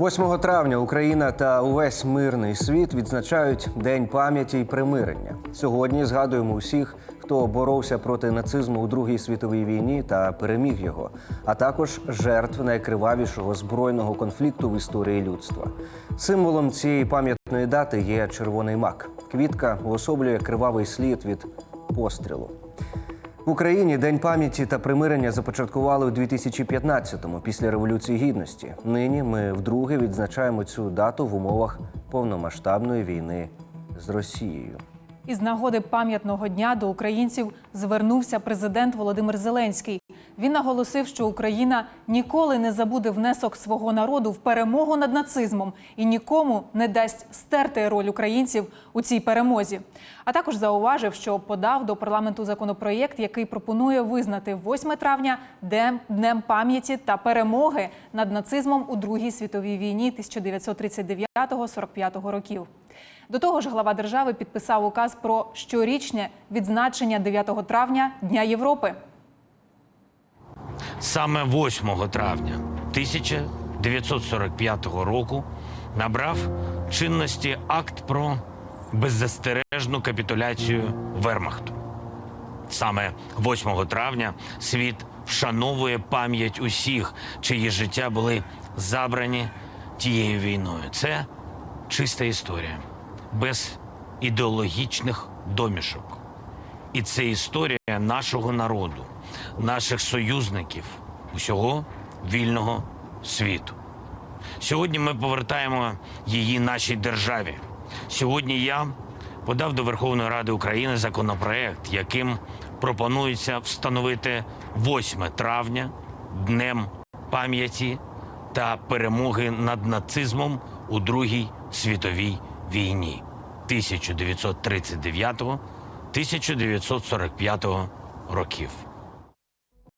8 травня Україна та увесь мирний світ відзначають День пам'яті й примирення. Сьогодні згадуємо усіх, хто боровся проти нацизму у Другій світовій війні та переміг його, а також жертв найкривавішого збройного конфлікту в історії людства. Символом цієї пам'ятної дати є червоний мак. Квітка уособлює кривавий слід від пострілу. Україні День пам'яті та примирення започаткували у 2015-му після Революції Гідності. Нині ми вдруге відзначаємо цю дату в умовах повномасштабної війни з Росією. Із нагоди пам'ятного дня до українців звернувся президент Володимир Зеленський. Він наголосив, що Україна ніколи не забуде внесок свого народу в перемогу над нацизмом і нікому не дасть стерти роль українців у цій перемозі. А також зауважив, що подав до парламенту законопроєкт, який пропонує визнати 8 травня днем, пам'яті та перемоги над нацизмом у Другій світовій війні 1939-45 років. До того ж, глава держави підписав указ про щорічне відзначення 9 травня Дня Європи. Саме 8 травня 1945 року набрав чинності акт про беззастережну капітуляцію Вермахту. Саме 8 травня світ вшановує пам'ять усіх, чиї життя були забрані тією війною. Це чиста історія, без ідеологічних домішок. І це історія нашого народу, наших союзників, усього вільного світу. Сьогодні ми повертаємо її нашій державі. Сьогодні я подав до Верховної Ради України законопроект, яким пропонується встановити 8 травня днем пам'яті та перемоги над нацизмом у Другій світовій війні 1939 1945 років.